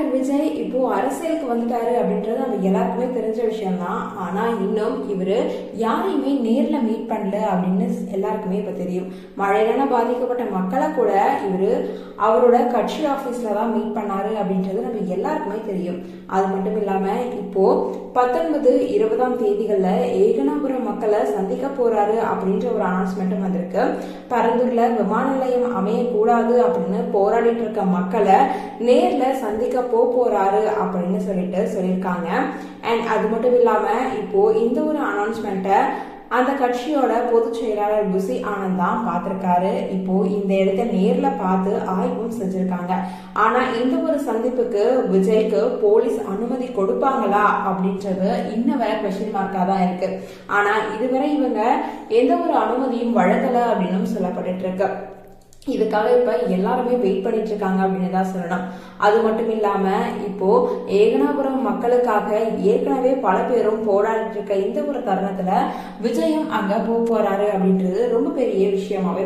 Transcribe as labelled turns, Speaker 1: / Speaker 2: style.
Speaker 1: Actor Vijay இப்போ அரசியலுக்கு வந்துட்டாரு அப்படின்றது நம்ம எல்லாருக்குமே தெரிஞ்ச விஷயம் தான் ஆனால் இன்னும் இவர் யாரையுமே நேரில் மீட் பண்ணல அப்படின்னு எல்லாருக்குமே இப்போ தெரியும். மழையிலான பாதிக்கப்பட்ட மக்களை கூட இவர் அவரோட கட்சி ஆஃபீஸில் தான் மீட் பண்ணாரு அப்படின்றது நம்ம எல்லாருக்குமே தெரியும். அது மட்டும் இல்லாமல் இப்போ பத்தொன்பது இருபதாம் தேதிகளில் ஏகனாபுரம் மக்களை சந்திக்க போறாரு அப்படின்ற ஒரு அனௌன்ஸ்மெண்ட்டும் வந்திருக்கு. பரந்தூர்ல விமான நிலையம் அமையக்கூடாது அப்படின்னு போராடிட்டு இருக்க மக்களை நேர்ல சந்திக்க போ போறாரு அப்படின்னு சொல்லிட்டு சொல்லியிருக்காங்க. அண்ட் அது மட்டும் இல்லாம இப்போ இந்த ஒரு அனௌன்ஸ்மெண்ட்டை அந்த கட்சியோட பொதுச் செயலாளர் புசி ஆனந்த் தான் பார்த்திருக்காரு. இப்போ இந்த இடத்த நேர்ல பார்த்து ஆய்வும் செஞ்சிருக்காங்க. ஆனா இந்த ஒரு சந்திப்புக்கு விஜய்க்கு போலீஸ் அனுமதி கொடுப்பாங்களா அப்படின்றது இன்ன வரை கொஸ்டின் மார்க்கா தான் இருக்கு. ஆனா இதுவரை இவங்க எந்த ஒரு அனுமதியும் வழங்கல அப்படின்னு சொல்லப்பட்டு இருக்கு. இதுக்காக இப்போ எல்லாருமே வெயிட் பண்ணிட்டு இருக்காங்க அப்படின்னு தான் சொல்லணும். அது மட்டும் இல்லாம இப்போ ஏகனாபுரம் மக்களுக்காக ஏற்கனவே பல பேரும் போராடிட்டு இருக்க இந்த ஒரு தருணத்துல விஜயம் அங்க போக போறாரு அப்படின்றது ரொம்ப பெரிய விஷயமாவே